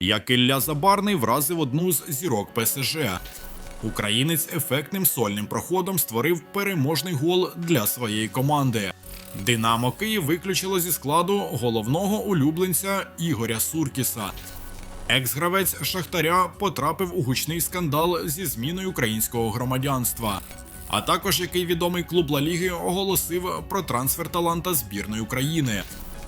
Як Ілля Забарний вразив одну з зірок ПСЖ. Українець ефектним сольним проходом створив переможний гол для своєї команди. Динамо Київ виключило зі складу головного улюбленця Ігоря Суркіса. Екс-гравець Шахтаря потрапив у гучний скандал зі зміною українського громадянства. А також який відомий клуб Ла Ліги оголосив про трансфер таланта збірної України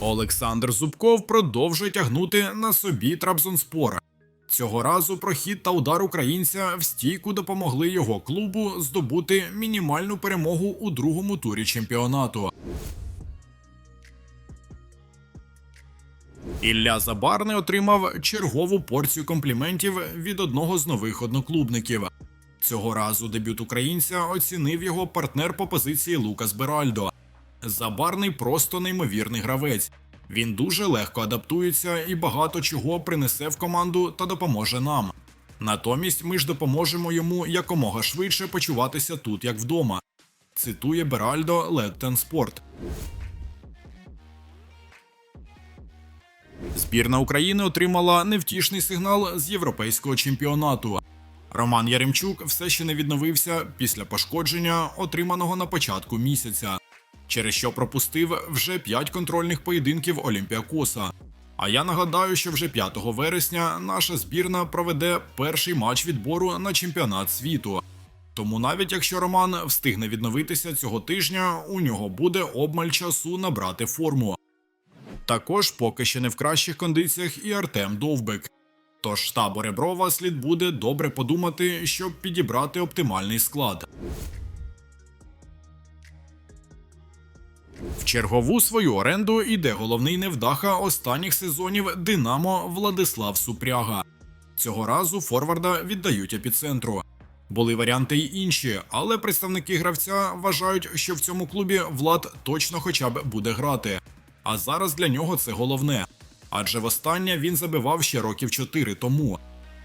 Олександр Зубков продовжує тягнути на собі Трабзонспор. Цього разу прохід та удар українця в стійку допомогли його клубу здобути мінімальну перемогу у другому турі чемпіонату. Ілля Забарний отримав чергову порцію компліментів від одного з нових одноклубників. Цього разу дебют українця оцінив його партнер по позиції Лукас Беральдо. Забарний просто неймовірний гравець. Він дуже легко адаптується і багато чого принесе в команду та допоможе нам. Натомість ми ж допоможемо йому якомога швидше почуватися тут, як вдома. Цитує Беральдо Леттен Спорт. Збірна України отримала невтішний сигнал з європейського чемпіонату. Роман Яремчук все ще не відновився після пошкодження, отриманого на початку місяця, через що пропустив вже 5 контрольних поєдинків Олімпіакоса. А я нагадаю, що вже 5 вересня наша збірна проведе перший матч відбору на чемпіонат світу. Тому навіть якщо Роман встигне відновитися цього тижня, у нього буде обмаль часу набрати форму. Також поки ще не в кращих кондиціях і Артем Довбик. Тож штабу Реброва слід буде добре подумати, щоб підібрати оптимальний склад. В чергову свою оренду йде головний невдаха останніх сезонів Динамо Владислав Супряга. Цього разу форварда віддають епіцентру. Були варіанти й інші, але представники гравця вважають, що в цьому клубі Влад точно хоча б буде грати. А зараз для нього це головне. Адже востаннє він забивав ще років 4 тому.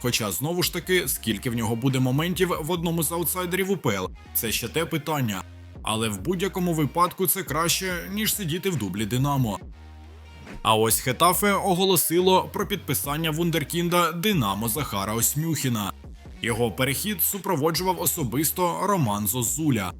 Хоча знову ж таки, скільки в нього буде моментів в одному з аутсайдерів УПЛ, це ще те питання. Але в будь-якому випадку це краще, ніж сидіти в дублі Динамо. А ось Хетафе оголосило про підписання вундеркінда Динамо Захара Осмюхіна. Його перехід супроводжував особисто Роман Зозуля.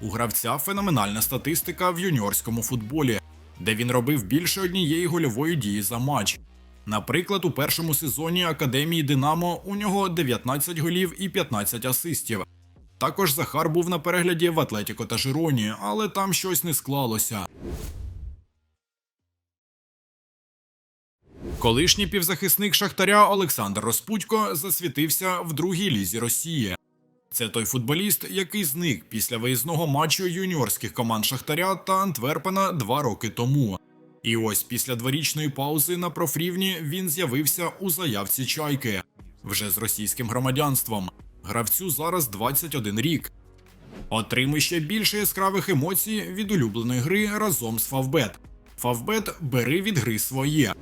У гравця феноменальна статистика в юніорському футболі, де він робив більше однієї гольової дії за матч. Наприклад, у першому сезоні Академії Динамо у нього 19 голів і 15 асистів. Також Захар був на перегляді в Атлетіко та Жироні, але там щось не склалося. Колишній півзахисник Шахтаря Олександр Розпудько засвітився в другій лізі Росії. Це той футболіст, який зник після виїзного матчу юніорських команд Шахтаря та Антверпена два роки тому. І ось після дворічної паузи на профрівні він з'явився у заявці чайки вже з російським громадянством. Гравцю зараз 21 рік. Отримуй ще більше яскравих емоцій від улюбленої гри разом з Фавбет. Фавбет бери від гри своє.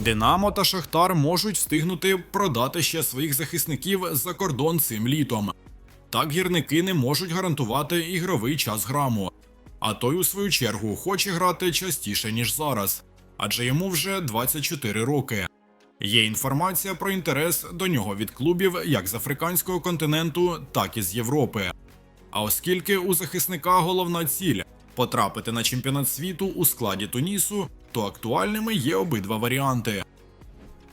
Динамо та Шахтар можуть встигнути продати ще своїх захисників за кордон цим літом. Так гірники не можуть гарантувати ігровий час граму. А той, у свою чергу, хоче грати частіше, ніж зараз, адже йому вже 24 роки. Є інформація про інтерес до нього від клубів як з африканського континенту, так і з Європи. А оскільки у захисника головна ціль потрапити на чемпіонат світу у складі Тунісу, то актуальними є обидва варіанти.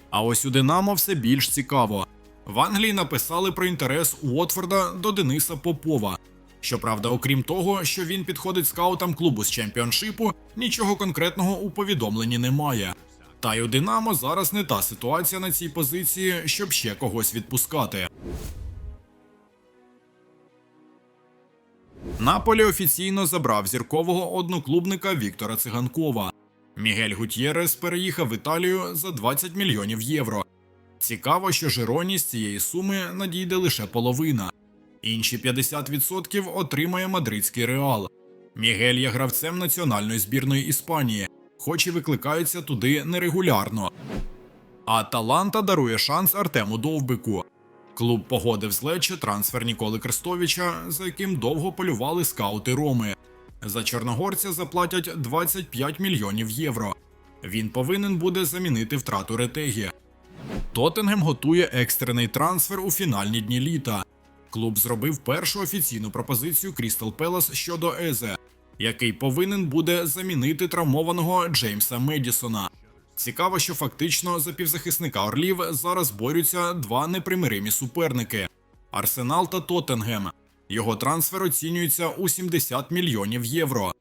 А ось у Динамо все більш цікаво. В Англії написали про інтерес Уотфорда до Дениса Попова. Щоправда, окрім того, що він підходить скаутам клубу з чемпіоншипу, нічого конкретного у повідомленні немає. Та й у Динамо зараз не та ситуація на цій позиції, щоб ще когось відпускати. Наполі офіційно забрав зіркового одноклубника Віктора Циганкова. Мігель Гутєрес переїхав в Італію за 20 мільйонів євро. Цікаво, що Жироні цієї суми надійде лише половина. Інші 50% отримає мадридський реал. Мігель є гравцем національної збірної Іспанії, хоч і викликається туди нерегулярно. А Таланта дарує шанс Артему Довбику. Клуб погодив з Лече трансфер Ніколи Крестовича, за яким довго полювали скаути Роми. За чорногорця заплатять 25 мільйонів євро. Він повинен буде замінити втрату ретегі. Тоттенгем готує екстрений трансфер у фінальні дні літа. Клуб зробив першу офіційну пропозицію Крістал Пелас щодо Езе, який повинен буде замінити травмованого Джеймса Медісона. Цікаво, що фактично за півзахисника Орлів зараз борються два непримиримі суперники Арсенал та Тоттенгем. Його трансфер оцінюється у 70 мільйонів євро.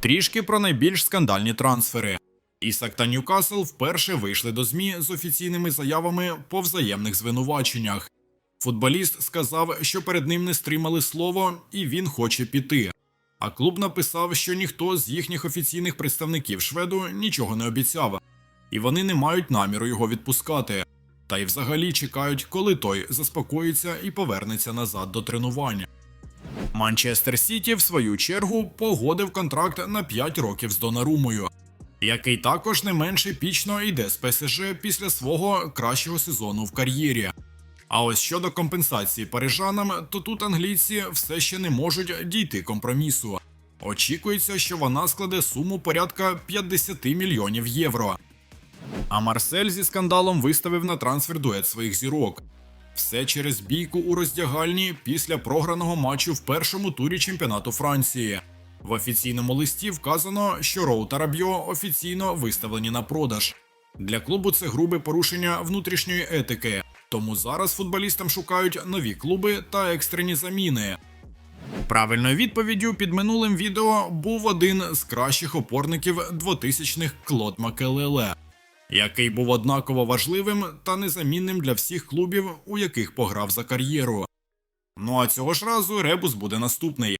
Трішки про найбільш скандальні трансфери. Ісак та Ньюкасл вперше вийшли до ЗМІ з офіційними заявами по взаємних звинуваченнях. Футболіст сказав, що перед ним не стримали слово, і він хоче піти. А клуб написав, що ніхто з їхніх офіційних представників шведу нічого не обіцяв, і вони не мають наміру його відпускати. Та й взагалі чекають, коли той заспокоїться і повернеться назад до тренування. Манчестер Сіті, в свою чергу, погодив контракт на 5 років з Донарумою, який також не менш епічно йде з ПСЖ після свого кращого сезону в кар'єрі. А ось щодо компенсації парижанам, то тут англійці все ще не можуть дійти компромісу. Очікується, що вона складе суму порядка 50 мільйонів євро. А Марсель зі скандалом виставив на трансфер дует своїх зірок. Все через бійку у роздягальні після програного матчу в першому турі чемпіонату Франції. В офіційному листі вказано, що Роу та Рабьо офіційно виставлені на продаж. Для клубу це грубе порушення внутрішньої етики, тому зараз футболістам шукають нові клуби та екстрені заміни. Правильною відповіддю під минулим відео був один з кращих опорників 2000-х Клод Макелеле, який був однаково важливим та незамінним для всіх клубів, у яких пограв за кар'єру. Ну а цього ж разу ребус буде наступний.